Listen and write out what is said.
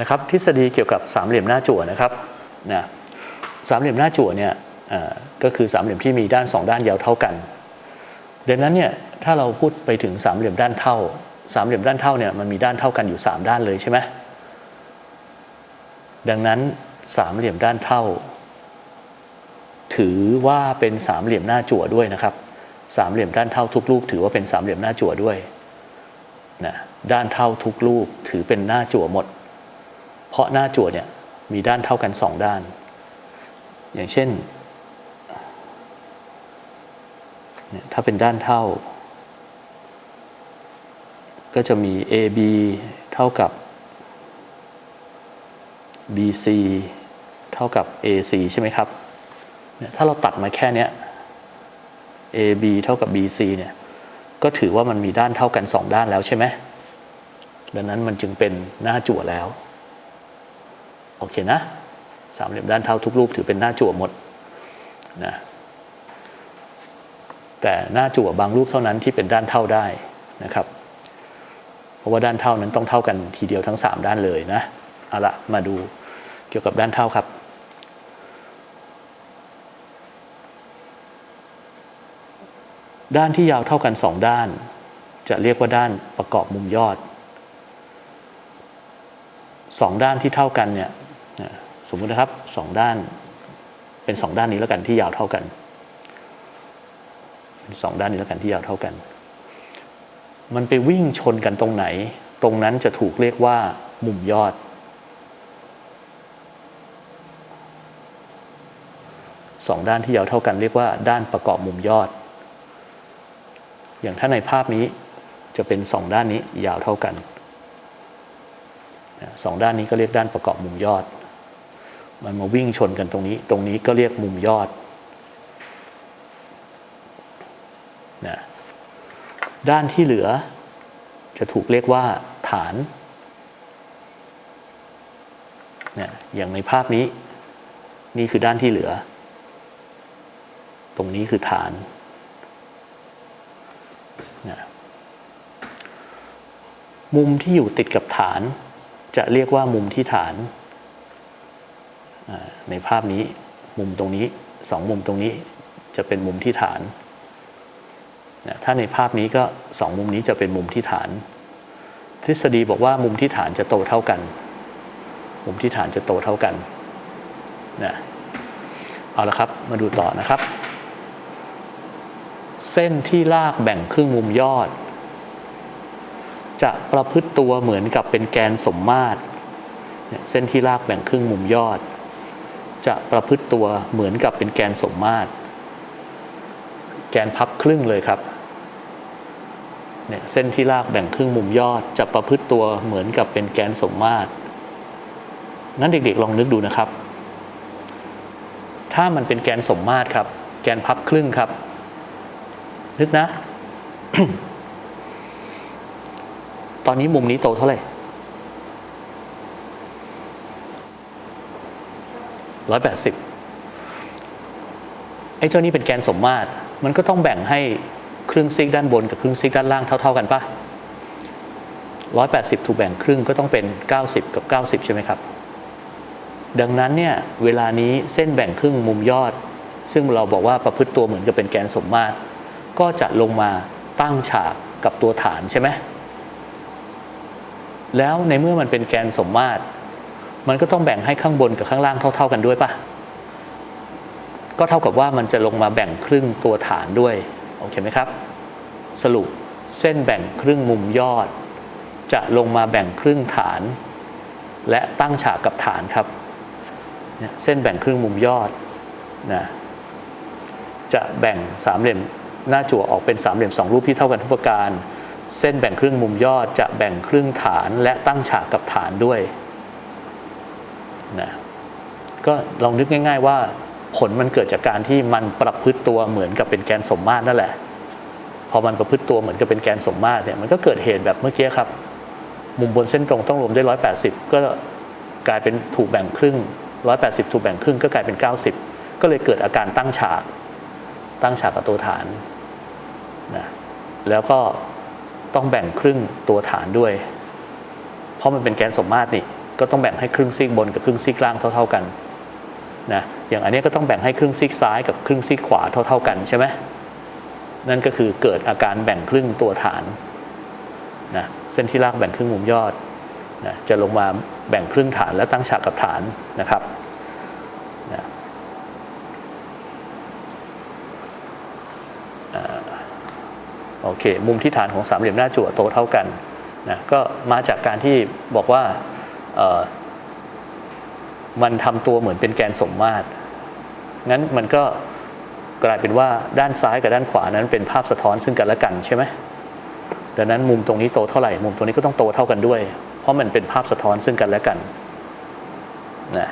นะครับทฤษฎีเกี่ยวกับสามเหลี่ยมหน้าจั่วนะครับนะสามเหลี่ยมหน้าจั่วเนี่ยก็คือสามเหลี่ยมที่มีด้านสองด้านยาวเท่ากันดังนั้นเนี่ยถ้าเราพูดไปถึงสามเหลี่ยมด้านเท่า สามเหลี่ยมด้านเท่าเนี่ยมันมีด้านเท่ากันอยู่ 3 ด้านเลยใช่ไหมดังนั้นสามเหลี่ยมด้านเท่า ถือว่าเป็นสามเหลี่ยมหน้าจั่วด้วยนะครับสามเหลี่ยมด้านเท่าทุกรูป ถือว่าเป็นสามเหลี่ยมหน้าจั่วด้วยนะด้านเท่าทุกรูปถือเป็นหน้าจั่วหมด เพราะหน้าจั่วเนี่ยมีด้านเท่ากันสองด้าน อย่างเช่นเนี่ยถ้าเป็นด้านเท่า ก็จะมี AB เท่ากับ BC เท่ากับ AC ใช่ไหมครับเนี่ยถ้าเราตัดมาแค่เนี้ย AB เท่ากับ BC เนี่ยก็ถือว่ามันมีด้านเท่ากันสองด้านแล้วใช่ไหมดังนั้นมันจึงเป็นหน้าจั่วแล้ว โอเคนะสามเหลี่ยมด้านเท่าทุกรูปถือเป็นหน้าจั่วหมดนะแต่หน้าจั่วบางรูปเท่านั้นที่เป็นด้านเท่าได้นะครับ เพราะว่าด้านเท่านั้นต้องเท่ากันทีเดียวทั้ง 3 ด้านเลยนะเอาละมาดูเกี่ยวกับด้านเท่าครับ ด้านที่ยาวเท่ากัน 2 ด้าน จะเรียกว่าด้านประกอบมุมยอดสองด้านที่เท่ากันเนี่ย สมมุตินะครับสองด้านเป็นสองด้านนี้แล้วกันที่ยาวเท่ากันเป็นสองด้านนี้แล้วกันที่ยาวเท่ากัน มันไปวิ่งชนกันตรงไหน ตรงนั้นจะถูกเรียกว่ามุมยอด สองด้านที่ยาวเท่ากันเรียกว่าด้านประกอบมุมยอด อย่างถ้าในภาพนี้จะเป็นสองด้านนี้ยาวเท่ากันสองด้านนี้ก็เรียกด้านประกอบมุมยอด มันมาวิ่งชนกันตรงนี้ ตรงนี้ก็เรียกมุมยอดนะด้านที่เหลือ จะถูกเรียกว่า ฐานนะอย่างในภาพนี้ นี่คือด้านที่เหลือ ตรงนี้คือฐานนะมุมที่อยู่ติดกับฐาน จะเรียกว่ามุมที่ฐาน ในภาพนี้มุมตรงนี้สองมุมตรงนี้จะเป็นมุมที่ฐาน ถ้าในภาพนี้ก็สองมุมนี้จะเป็นมุมที่ฐาน ทฤษฎีบอกว่ามุมที่ฐานจะโตเท่ากัน มุมที่ฐานจะโตเท่ากันนะเอาละครับมาดูต่อนะครับ เส้นที่ลากแบ่งครึ่งมุมยอด จะประพฤติตัวเหมือนกับเป็นแกนสมมาตรเนี่ยเส้นที่ลากแบ่งครึ่งมุมยอด จะประพฤติตัวเหมือนกับเป็นแกนสมมาตร แกนพับครึ่งเลยครับเนี่ยเส้นที่ลากแบ่งครึ่งมุมยอด จะประพฤติตัวเหมือนกับเป็นแกนสมมาตรนั้นเด็กๆลองนึกดูนะครับ ถ้ามันเป็นแกนสมมาตรครับ แกนพับครึ่งครับ นึกนะ ตอนนี้มุมนี้โตเท่าไหร่ ร้อยแปดสิบไอ้เจ้านี้เป็นแกนสมมาตร มันก็ต้องแบ่งให้ครึ่งซีกด้านบนกับครึ่งซีกด้านล่างเท่า ๆกันปะร้อยแปดสิบถูกแบ่งครึ่งก็ต้องเป็นเก้าสิบกับเก้าสิบใช่ไหมครับ ดังนั้นเนี่ยเวลานี้เส้นแบ่งครึ่งมุมยอด ซึ่งเราบอกว่าประพฤติตัวเหมือนกับเป็นแกนสมมาตร ก็จะลงมาตั้งฉากกับตัวฐานใช่ไหมแล้วในเมื่อมันเป็นแกนสมมาตร มันก็ต้องแบ่งให้ข้างบนกับข้างล่างเท่า ๆกันด้วยปะก็เท่ากับว่ามันจะลงมาแบ่งครึ่งตัวฐานด้วยโอเคไหมครับ สรุปเส้นแบ่งครึ่งมุมยอด จะลงมาแบ่งครึ่งฐาน และตั้งฉากกับฐานครับ เส้นแบ่งครึ่งมุมยอดนะจะแบ่งสามเหลี่ยมหน้าจั่วออกเป็นสามเหลี่ยมสองรูปที่เท่ากันทุกประการ เส้นแบ่งครึ่งมุมยอดจะแบ่งครึ่งฐานและตั้งฉากกับฐานด้วย นะก็ลองนึกง่าย ๆ ว่าผลมันเกิดจากการที่มันประพฤติตัวเหมือนกับเป็นแกนสมมาตรนั่นแหละ พอมันประพฤติตัวเหมือนกับเป็นแกนสมมาตรเนี่ยมันก็เกิดเหตุแบบเมื่อกี้ครับ มุมบนเส้นตรงต้องรวมได้วย180ก็กลายเป็นถูกแบ่งครึ่ง180ถูกแบ่งครึ่งก็กลายเป็น90ก็เลยเกิดอาการตั้งฉาก ตั้งฉากกับตัวฐานนะแล้วก็ต้องแบ่งครึ่งตัวฐานด้วย เพราะมันเป็นแกนสมมาตรนี่ ก็ต้องแบ่งให้ครึ่งซีกบนกับครึ่งซีกล่างเท่า ๆกันนะอย่างอันนี้ก็ต้องแบ่งให้ครึ่งซีกซ้ายกับครึ่งซีกขวาเท่า ๆกันใช่ไหมนั่นก็คือเกิดอาการแบ่งครึ่งตัวฐานนะเส้นที่ลากแบ่งครึ่งมุมยอดนะจะลงมาแบ่งครึ่งฐานแล้วตั้งฉากกับฐานนะครับนะโอเค มุมที่ฐานของสามเหลี่ยมหน้าจั่วโตเท่ากันนะก็มาจากการที่บอกว่า มันทำตัวเหมือนเป็นแกนสมมาตร งั้นมันก็กลายเป็นว่าด้านซ้ายกับด้านขวานั้นเป็นภาพสะท้อนซึ่งกันและกันใช่ไหมดังนั้นมุมตรงนี้โตเท่าไหร่ มุมตรงนี้ก็ต้องโตเท่ากันด้วย เพราะมันเป็นภาพสะท้อนซึ่งกันและกันนะ